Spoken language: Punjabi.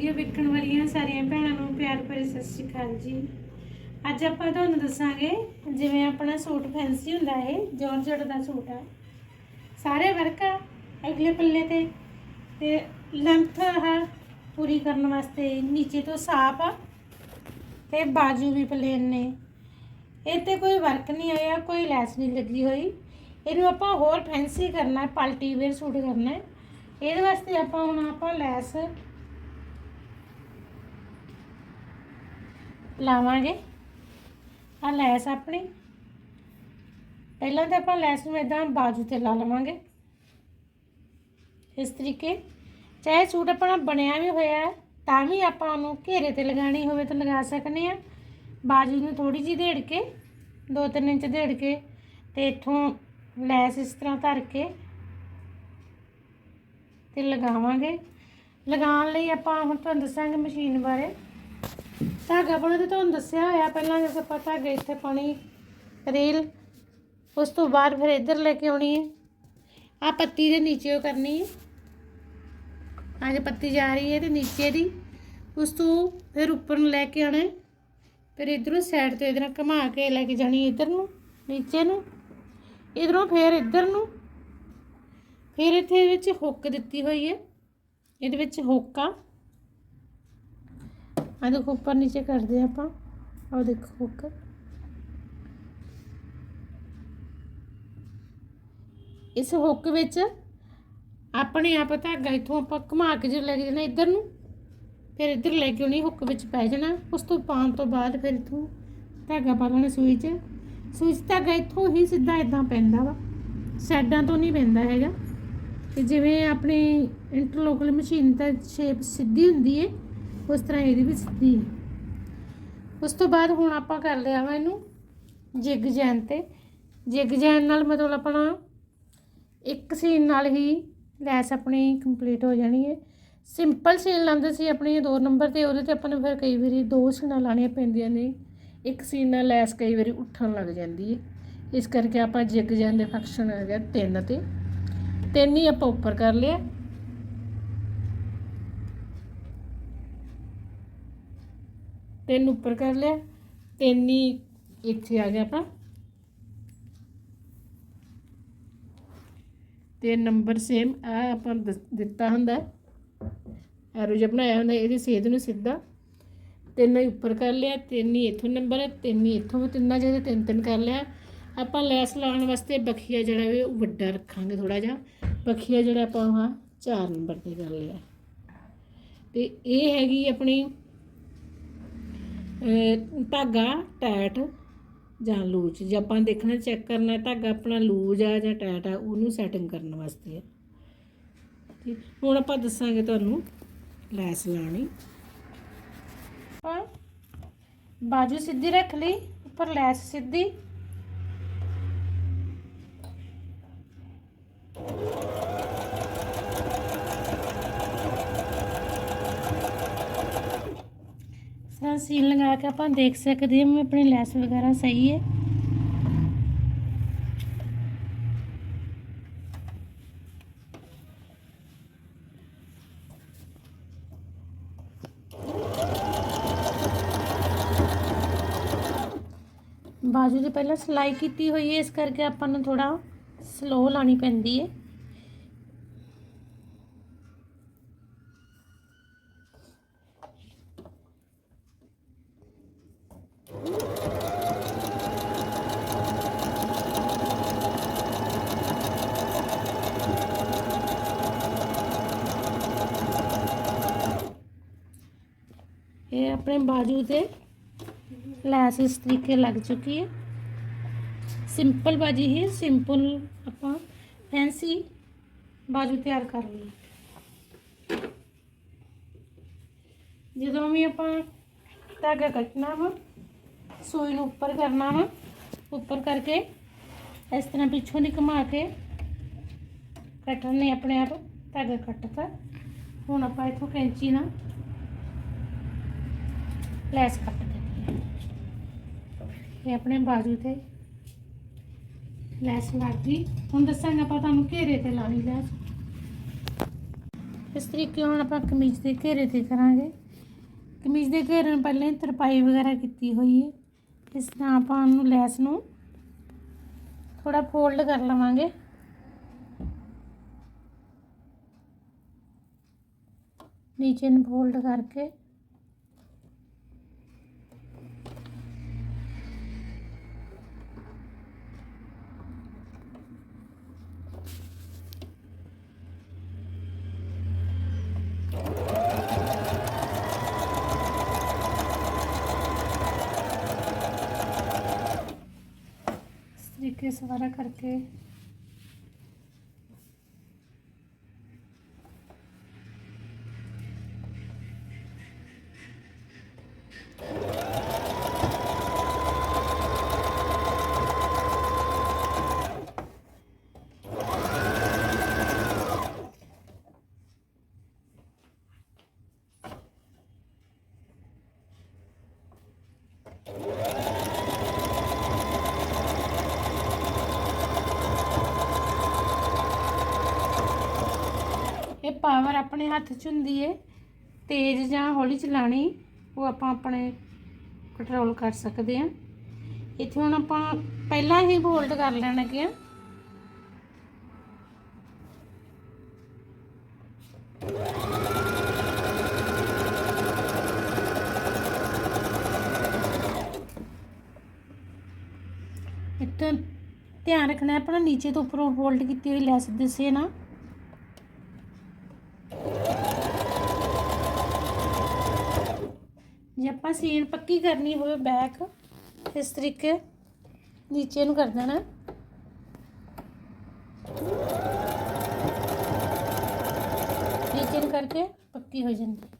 ਵੀਡੀਓ ਵੇਖਣ ਵਾਲੀਆਂ ਸਾਰੀਆਂ ਭੈਣਾਂ ਨੂੰ ਪਿਆਰ ਭਰੀ ਸਤਿ ਸ਼੍ਰੀ ਅਕਾਲ ਜੀ। ਅੱਜ ਆਪਾਂ ਤੁਹਾਨੂੰ ਦੱਸਾਂਗੇ ਜਿਵੇਂ ਆਪਣਾ ਸੂਟ ਫੈਂਸੀ ਹੁੰਦਾ ਹੈ ਜੋਰਜਟ ਦਾ ਸੂਟ ਆ। ਸਾਰੇ ਵਰਕ ਆ, ਅਗਲੇ ਪੱਲੇ ਤੇ। ਤੇ ਲੈਂਥ ਆ ਪੂਰੀ ਕਰਨ ਵਾਸਤੇ ਨੀਚੇ ਤੋਂ ਸਾਫ਼ ਆ, ਤੇ ਬਾਜੂ ਵੀ ਪਲੇਨ ਨੇ। ਇਹ ਤੇ ਕੋਈ ਵਰਕ ਨਹੀਂ ਹੋਇਆ ਕੋਈ ਲੈਸ ਨਹੀਂ ਲੱਗੀ ਹੋਈ। ਇਹਨੂੰ ਆਪਾਂ ਹੋਰ ਫੈਂਸੀ ਕਰਨਾ ਪਾਲਟੀ ਵੇਅਰ ਸੂਟ ਕਰਨਾ। ਇਹਦੇ ਵਾਸਤੇ ਆਪਾਂ ਹੁਣ ਆਪਾਂ ਲੈਸ ਲਾਵਾਂਗੇ। ਆ ਲੈਸ ਆਪਣੀ। ਪਹਿਲਾਂ ਤਾਂ ਆਪਾਂ ਲੈਸ ਨੂੰ ਇਦਾਂ ਬਾਜੂ ਤੇ ਲਾ ਲਵਾਂਗੇ। ਇਸ ਤਰੀਕੇ ਚਾਹੇ ਸੂਟ ਆਪਣਾ ਬਣਿਆ ਵੀ ਹੋਇਆ ਹੈ, ਤਾਂ ਵੀ ਆਪਾਂ ਉਹਨੂੰ ਘੇਰੇ ਤੇ ਲਗਾਣੀ ਹੋਵੇ ਤਾਂ ਲਗਾ ਸਕਨੇ ਆ ਬਾਜੂ ਨੂੰ ਥੋੜੀ ਜਿਹੀ ਢੇੜ ਕੇ 2-3 ਇੰਚ ਢੇੜ ਕੇ ਤੇ ਇੱਥੋਂ ਲੈਸ ਇਸ ਤਰ੍ਹਾਂ ਧਰ ਕੇ ਤੇ ਲਗਾਵਾਂਗੇ। ਲਗਾਉਣ ਲਈ ਆਪਾਂ ਹੁਣ ਤੁਹਾਨੂੰ ਦੱਸਾਂਗੇ ਮਸ਼ੀਨ ਬਾਰੇ। ਧਾਗਾ ਪਾਉਣਾ ਤੇ ਤੁਹਾਨੂੰ ਦੱਸਿਆ ਹੋਇਆ, ਪਹਿਲਾਂ ਜਦੋਂ ਆਪਾਂ ਧਾਗੇ ਇੱਥੇ ਪਾਉਣੀ ਰੀਲ, ਉਸ ਤੋਂ ਬਾਅਦ ਫਿਰ ਇੱਧਰ ਲੈ ਕੇ ਆਉਣੀ ਹੈ। ਆ ਪੱਤੀ ਦੇ ਨੀਚੇ ਉਹ ਕਰਨੀ ਹੈ। ਅੱਜ ਪੱਤੀ ਜਾ ਰਹੀ ਹੈ ਤੇ ਨੀਚੇ ਦੀ, ਉਸ ਤੋਂ ਫਿਰ ਉੱਪਰ ਨੂੰ ਲੈ ਕੇ ਆਣਾ ਫਿਰ ਇਧਰੋਂ ਸਾਈਡ ਤੋਂ ਇਧਰ ਘੁਮਾ ਕੇ ਲੈ ਕੇ ਜਾਣੀ ਇਧਰ ਨੂੰ, ਨੀਚੇ ਨੂੰ। ਇਧਰੋਂ ਫਿਰ ਇੱਧਰ ਨੂੰ। ਫਿਰ ਇੱਥੇ ਵਿੱਚ ਹੁੱਕ ਦਿੱਤੀ ਹੋਈ ਹੈ। ਇਹਦੇ ਵਿੱਚ ਹੁੱਕ ਆ। ਆ ਦੇਖੋ ਉੱਪਰ ਨੀਚੇ ਕਰਦੇ ਆ ਆਪਾਂ। ਆਹ ਦੇਖੋ ਹੁੱਕ ਇਸ ਹੁੱਕ ਵਿੱਚ ਆਪਣੇ ਆਪ ਧਾਗਾ ਇੱਥੋਂ ਆਪਾਂ ਘੁਮਾ ਕੇ ਜੇ ਲੈ ਕੇ ਜਾਣਾ ਇੱਧਰ ਨੂੰ, ਫਿਰ ਇੱਧਰ ਲੈ ਕੇ ਆਉਣੀ, ਹੁੱਕ ਵਿੱਚ ਪੈ ਜਾਣਾ। ਉਸ ਤੋਂ ਪਾਉਣ ਤੋਂ ਬਾਅਦ ਫਿਰ ਇੱਥੋਂ ਧਾਗਾ ਪਾ ਲੈਣਾ ਸੂਈ 'ਚ। ਸੂਈ 'ਚ ਧਾਗਾ ਇੱਥੋਂ ਹੀ ਸਿੱਧਾ ਇਦਾਂ ਪੈਂਦਾ ਵਾ। ਸਾਈਡਾਂ ਤੋਂ ਨਹੀਂ ਪੈਂਦਾ ਹੈਗਾ। ਤੇ ਜਿਵੇਂ ਆਪਣੀ ਇੰਟਰਲੋਕਲ ਮਸ਼ੀਨ ਤਾਂ ਸ਼ੇਪ ਸਿੱਧੀ ਹੁੰਦੀ ਹੈ ਉਸ ਤਰ੍ਹਾਂ ਇਹਦੀ ਵੀ ਸਿੱਧੀ ਹੈ। ਉਸ ਤੋਂ ਬਾਅਦ ਹੁਣ ਆਪਾਂ ਕਰ ਲਿਆ ਵਾ ਇਹਨੂੰ ਜਿਗ ਜੈਨ ਤੇ। ਜਿਗ ਜੈਨ ਨਾਲ ਮਤਲਬ ਆਪਣਾ ਇੱਕ ਸੀਨ ਨਾਲ ਹੀ ਲੈਸ ਆਪਣੀ ਕੰਪਲੀਟ ਹੋ ਜਾਣੀ ਹੈ। ਸਿੰਪਲ ਸੀਨ ਲਾਉਂਦੇ ਸੀ ਆਪਣੀ ਦੋ ਨੰਬਰ ਤੇ, ਉਹਦੇ ਤੇ ਆਪਾਂ ਨੂੰ ਫਿਰ ਕਈ ਵਾਰੀ ਦੋ ਸੀਨਾਂ ਲਾਣੀਆਂ ਪੈਂਦੀਆਂ ਨੇ। ਇੱਕ ਸੀਨ ਨਾਲ ਲੈਸ ਕਈ ਵਾਰੀ ਉੱਠਣ ਲੱਗ ਜਾਂਦੀ ਹੈ। ਇਸ ਕਰਕੇ ਆਪਾਂ ਜਿਗ ਜੈਨ ਦੇ ਫੰਕਸ਼ਨ ਆ ਗਿਆ ਤਿੰਨ ਤੇ। ਤਿੰਨ ਹੀ ਆਪਾਂ ਉੱਪਰ ਕਰ ਲਿਆ। ਤਿੰਨ ਉੱਪਰ ਕਰ ਲਿਆ, ਤਿੰਨ ਹੀ ਇੱਥੇ ਆ ਗਿਆ ਆਪਾਂ। ਤੇ ਨੰਬਰ ਸੇਮ ਆ ਆਪਾਂ ਨੂੰ ਦਿੱਤਾ ਹੁੰਦਾ। ਐਰੋ ਜਿਹਾ ਬਣਾਇਆ ਹੁੰਦਾ, ਇਹਦੀ ਸੇਧ ਨੂੰ ਸਿੱਧਾ। ਤਿੰਨ ਹੀ ਉੱਪਰ ਕਰ ਲਿਆ, ਤਿੰਨ ਹੀ ਇੱਥੋਂ ਨੰਬਰ ਹੈ ਤਿੰਨ ਹੀ ਇੱਥੋਂ ਵੀ ਤਿੰਨਾਂ ਜਿਹੜੇ ਤਿੰਨ ਤਿੰਨ ਕਰ ਲਿਆ। ਆਪਾਂ ਲੈਸ ਲਾਉਣ ਵਾਸਤੇ ਬਖੀਆ ਜਿਹੜਾ ਉਹ ਵੱਡਾ ਰੱਖਾਂਗੇ ਥੋੜਾ ਜਿਹਾ। ਬਖੀਆ ਜਿਹੜਾ ਆਪਾਂ ਉਹ ਚਾਰ ਨੰਬਰ ਤੇ ਕਰ ਲਿਆ। ਤੇ ਇਹ ਹੈਗੀ ਆਪਣੀ ਧਾਗਾ ਟੈਟ ਜਾਂ ਲੂਜ, ਜੇ ਆਪਾਂ ਦੇਖਣਾ, ਚੈੱਕ ਕਰਨਾ, ਧਾਗਾ ਆਪਣਾ ਲੂਜ ਆ ਜਾਂ ਟੈਟ ਆ, ਉਹਨੂੰ ਸੈਟਿੰਗ ਕਰਨ ਵਾਸਤੇ ਆ। ਠੀਕ? ਹੁਣ ਆਪਾਂ ਦੱਸਾਂਗੇ ਤੁਹਾਨੂੰ ਲੈਸ ਲਾਣੀ ਬਾਜੂ ਸਿੱਧੀ ਰੱਖ ਲਈ, ਉੱਪਰ ਲੈਸ ਸਿੱਧੀ। ਸਾਰਾ ਸੀਨ ਲਗਾ ਕੇ ਆਪਾਂ ਦੇਖ ਸਕਦੇ ਹਾਂ ਵੀ ਆਪਣੀ ਲੈਸ ਵਗੈਰਾ ਸਹੀ ਹੈ। ਬਾਜੂ ਦੀ ਪਹਿਲਾਂ ਸਿਲਾਈ ਕੀਤੀ ਹੋਈ ਹੈ, ਇਸ ਕਰਕੇ ਆਪਾਂ ਨੂੰ ਥੋੜਾ ਸਲੋ ਲਾਣੀ ਪੈਂਦੀ ਹੈ। ਇਹ ਆਪਣੇ ਬਾਜੂ ਤੇ ਲੈਸ ਇਸ ਤਰੀਕੇ ਲੱਗ ਚੁੱਕੀ ਹੈ ਸਿੰਪਲ ਬਾਜੀ ਹੀ ਸਿੰਪਲ ਆਪਾਂ ਫੈਂਸੀ ਬਾਜੂ ਤਿਆਰ ਕਰ ਲਈ ਜਦੋਂ ਵੀ ਆਪਾਂ ਧਾਗਾ ਕੱਟਣਾ ਵਾ ਸੂਈ ਨੂੰ ਉੱਪਰ ਕਰਨਾ ਵਾ ਉੱਪਰ ਕਰਕੇ ਇਸ ਤਰ੍ਹਾਂ ਪਿੱਛੋਂ ਦੀ ਘੁਮਾ ਕੇ ਕੱਟਣ ਨੇ ਆਪਣੇ ਆਪ ਧਾਗਾ ਕੱਟਤਾ ਹੁਣ ਆਪਾਂ ਇਥੋਂ ਕੈਂਚੀ ਨਾਲ ਲੈਸ ਕੱਟ ਦਿੰਦੇ ਹਾਂ। ਇਹ ਆਪਣੇ ਬਾਜੂ ਤੇ ਲੈਸ ਲੱਗ ਗਈ ਹੁਣ ਦੱਸਾਂਗੇ ਆਪਾਂ ਤੁਹਾਨੂੰ ਘੇਰੇ ਤੇ ਲਾਣੀ ਲੈਸ। ਇਸ ਤਰੀਕੇ ਹੁਣ ਆਪਾਂ ਕਮੀਜ਼ ਦੇ ਘੇਰੇ ਤੇ ਕਰਾਂਗੇ। ਕਮੀਜ਼ ਦੇ ਘੇਰੇ ਨੂੰ ਪਹਿਲਾਂ ਤਰਪਾਈ ਵਗੈਰਾ ਕੀਤੀ ਹੋਈ ਹੈ। ਇਸ ਤਰ੍ਹਾਂ ਆਪਾਂ ਉਹਨੂੰ ਲੈਸ ਨੂੰ ਥੋੜਾ ਫੋਲਡ ਕਰ ਲਵਾਂਗੇ। ਨੀਚੇ ਨੂੰ ਫੋਲਡ ਕਰਕੇ ਕਰਕੇ ਸਾਰਾ ਕਰਕੇ ਪਾਵਰ ਆਪਣੇ ਹੱਥ 'ਚ ਹੁੰਦੀ ਏ, ਤੇਜ਼ ਜਾਂ ਹੌਲੀ ਚਲਾਣੀ ਉਹ ਆਪਾਂ ਆਪਣੇ ਕੰਟਰੋਲ ਕਰ ਸਕਦੇ ਆ ਇੱਥੇ ਹੁਣ ਆਪਾਂ ਪਹਿਲਾਂ ਹੀ ਫੋਲਡ ਕਰ ਲੈਣਗੇ ਆ। ਇੱਥੇ ਧਿਆਨ ਰੱਖਣਾ ਆਪਣਾ ਨੀਚੇ ਤੋਂ ਉੱਪਰੋਂ ਫੋਲਡ ਕੀਤੀ ਹੋਈ ਲੈਸ ਦਿਸੇ ਨਾ ਜੇ ਆਪਾਂ ਸੀਨ ਪੱਕੀ ਕਰਨੀ ਹੋਵੇ ਬੈਕ ਇਸ ਤਰੀਕੇ ਨੀਚੇ ਨੂੰ ਕਰ ਦੇਣਾ। ਨੀਚੇ ਨੂੰ ਕਰਕੇ ਪੱਕੀ ਹੋ ਜਾਂਦੀ।